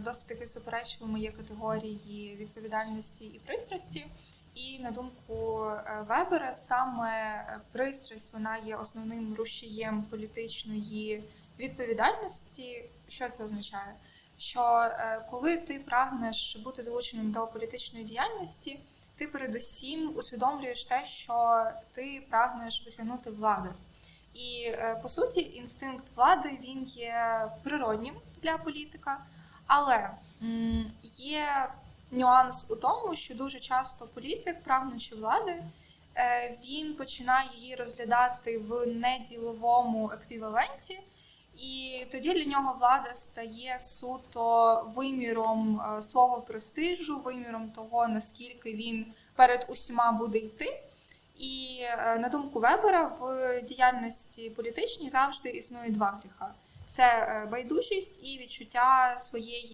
досить таки суперечливими є категорії відповідальності і пристрасті. І на думку е, Вебера, саме е, пристрасть вона є основним рушієм політичної відповідальності. Що це означає? Що е, коли ти прагнеш бути залученим до політичної діяльності, ти передусім усвідомлюєш те, що ти прагнеш досягнути влади. І по суті, інстинкт влади він є природнім для політика, але є нюанс у тому, що дуже часто політик, прагнучи влади, е, він починає її розглядати в неділовому еквіваленті, і тоді для нього влада стає суто виміром е, свого престижу, виміром того, наскільки він перед усіма буде йти. І е, на думку Вебера, в діяльності політичній завжди існує два гріха: це е, байдужість і відчуття своєї